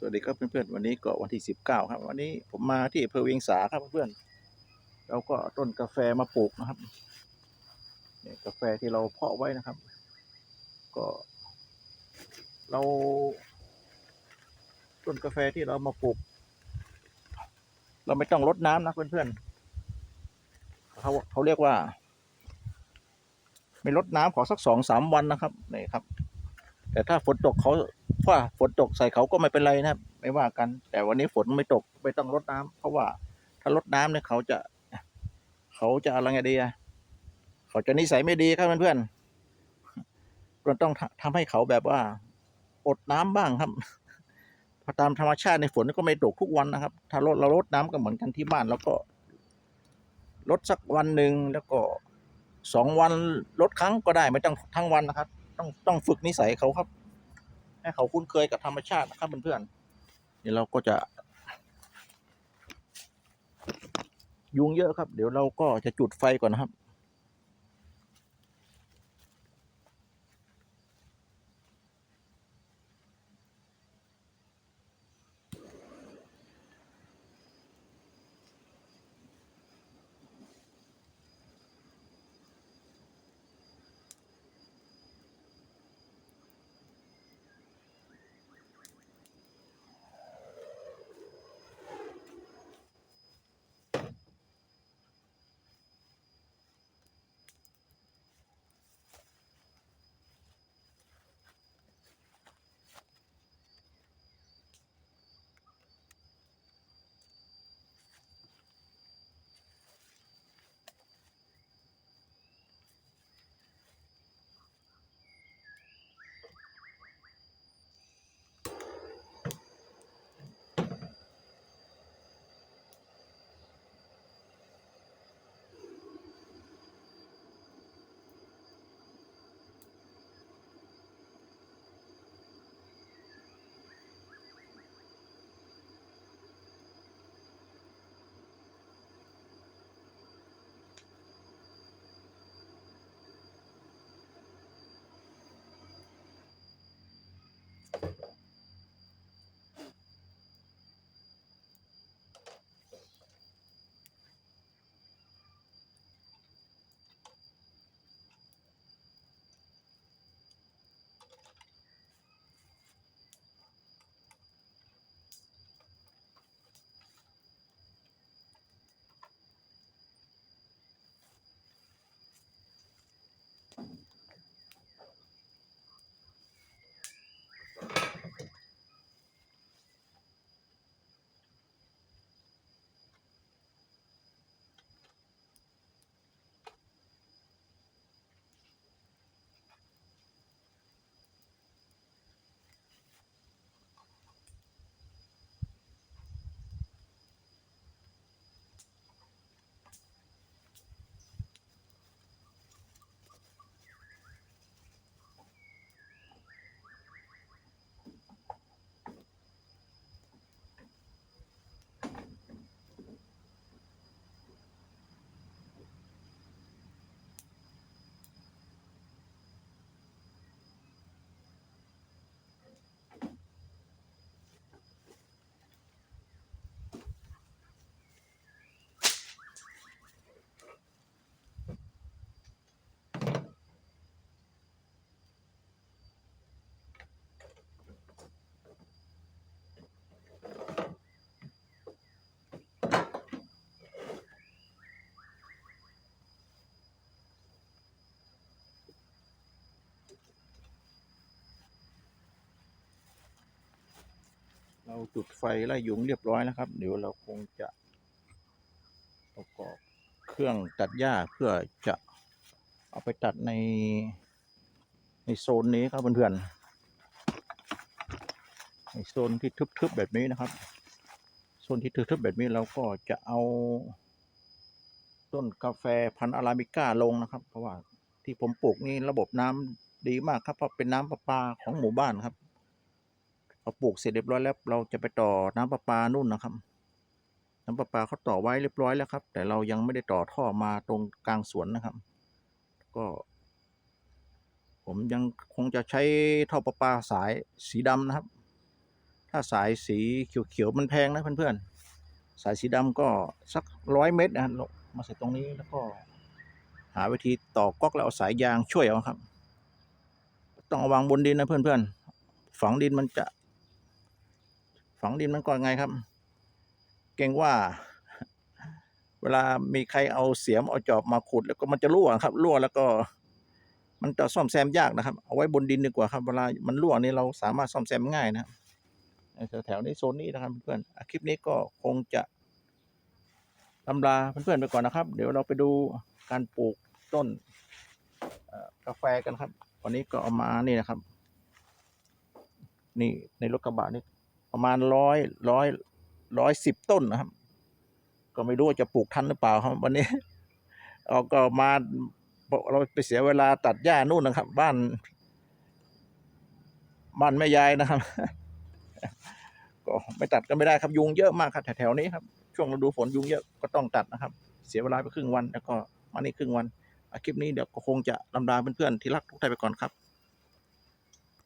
สวัสดีครับเพื่อนๆวันนี้ก็วันที่สิบเก้าครับ วันนี้ผมมาที่อำเภอเวียงสาครับเพื่อนๆเราก็ต้นกาแฟมาปลูกนะครับเนี่ยกาแฟที่เราเพาะไว้นะครับ ก็ เรา ต้นกาแฟที่เรามาปลูก เราไม่ต้องรดน้ำนะเพื่อนๆเขาเขาเรียกว่า ไม่รดน้ำขอสักสองสามวันนะครับนี่ครับ แต่ถ้าฝนตกเขา ว่าฝนตกใส่เขาก็ไม่เป็นไรนะครับไม่ว่ากัน แต่วันนี้ฝนไม่ตกไม่ต้องรดน้ำเพราะว่าถ้ารดน้ำเนี่ยเขาจะ เขาจะอะไรไงดีอะเขาจะนิสัยไม่ดีครับเพื่อนๆเราต้องทำทำให้เขาแบบว่า อดน้ำบ้างครับพราะตามธรรมชาติในฝนก็ไม่ตกทุกวันนะครับ ถ้ารดเรารดน้ำก็เหมือนกันที่บ้านแล้วก็ลดสักวันหนึ่งแล้วก็สองวันลดครั้งก็ได้ไม่ต้องทั้งวันนะครับ ต้องต้องฝึกนิสัยเขาครับ ให้เขาคุ้นเคยกับธรรมชาตินะครับเพื่อนๆนี่เราก็จะ ยุงเยอะครับ เดี๋ยวเราก็จะจุดไฟก่อนนะครับ เราจุดไฟไล่ยุงเรียบร้อยแล้วครับ เดี๋ยวเราคงจะประกอบเครื่องตัดหญ้าเพื่อจะเอาไปตัดในในโซนนี้ครับเพื่อนๆ ในโซนที่ทึบๆแบบนี้นะครับ โซนที่ทึบๆแบบนี้เราก็จะเอาต้นกาแฟพันธุ์อาราบิก้าลงนะครับ เพราะว่าที่ผมปลูกนี่ระบบน้ำดีมากครับ เพราะเป็นน้ำประปาของหมู่บ้านครับ พอปลูกเสร็จเรียบร้อยแล้ว เราจะไปต่อน้ำประปานู่นนะครับ น้ำประปาเขาต่อไว้เรียบร้อยแล้วครับ แต่เรายังไม่ได้ต่อท่อมาตรงกลางสวนนะครับ ก็ ผมยังคงจะใช้ท่อประปาสายสีดำนะครับ ถ้าสายสีเขียวๆมันแพงนะเพื่อนๆสายสีดำก็สักร้อยเมตรนะฮะลงมาใส่ตรงนี้แล้วก็หาวิธีต่อก๊อกแล้วเอาสายยางช่วยเอาครับ ต้องเอาวางบนดินนะเพื่อนๆ ฝังดินมันจะ ฝังดินมันก่อนไงครับ เก่งว่า เวลามีใครเอาเสียมเอาจอบมาขุด แล้วก็มันจะรั่วครับ รั่วแล้วก็ มันจะซ่อมแซมยากนะครับ เอาไว้บนดินดีกว่าครับ เวลามันรั่วนี่เราสามารถซ่อมแซมง่ายนะแถวๆนี้โซนนี้นะครับเพื่อนๆคลิปนี้ก็คงจะลำลาเพื่อนๆไปก่อนนะครับ เดี๋ยวเราไปดูการปลูกต้นกาแฟกันครับ วันนี้ก็เอามานี่นะครับ นี่ในรถกระบะนี่ ประมาณร้อยร้อยร้อยสิบต้นนะครับ ก็ไม่รู้ว่าจะปลูกทันหรือเปล่าครับ วันนี้เอาก็มาเราไปเสียเวลาตัดหญ้านู่นนะครับ บ้าน บ้านแม่ยายนะครับ ก็ไม่ตัดก็ไม่ได้ครับยุงเยอะมากครับแถวๆนี้ครับ ช่วงฤดูฝนยุงเยอะก็ต้องตัดนะครับ เสียเวลาไปครึ่งวันแล้วก็มานี่ครึ่งวันคลิปนี้เดี๋ยวก็คงจะลำลาเพื่อนๆที่รักทุกท่านไปก่อนครับ